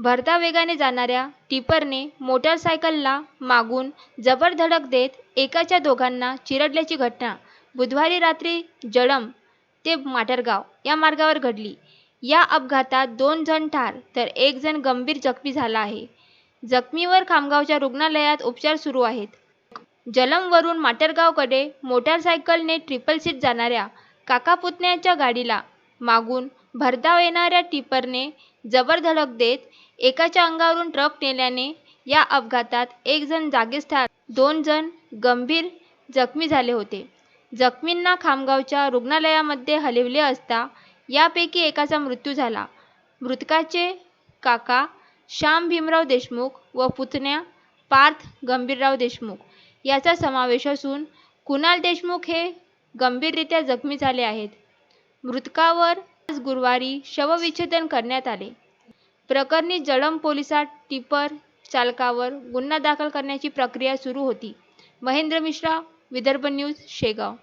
भरधाव वेगाने जाणाऱ्या टिपरने मोटरसायकलला मागून जबर धडक देत एकाच्या दोघांना चिरडल्याची घटना बुधवारी रात्री जळंब ते माटरगाव या मार्गावर घडली. या अपघातात दोन जण ठार तर एक जण गंभीर जखमी झाला आहे. जखमीवर खामगावच्या रुग्णालयात उपचार सुरू आहेत. जलमवरून माटरगावकडे मोटरसायकलने ट्रिपल सीट जाणाऱ्या काका-पुतण्याच्या गाडीला मागून भरधाव येणाऱ्या टिपरने जबर धडक देत एकाच्या अंगावरून ट्रक नेल्याने या अपघातात एक जण जागीच ठार दोन जण गंभीर जखमी झाले होते. जखमींना खामगावच्या रुग्णालयामध्ये हलविले असता यापैकी एकाचा मृत्यू झाला. मृतकाचे काका श्याम भीमराव देशमुख व पुतण्या पार्थ गंभीरराव देशमुख याचा समावेश असून कुणाल देशमुख हे गंभीररित्या जखमी झाले आहेत. मृतकावर आज गुरुवारी शवविच्छेदन करण्यात आले. प्रकरणी जळंब पोलिसात टिपर चालकावर गुन्हा दाखल करण्याची प्रक्रिया सुरू होती. महेंद्र मिश्रा, विदर्भ न्यूज, शेगाव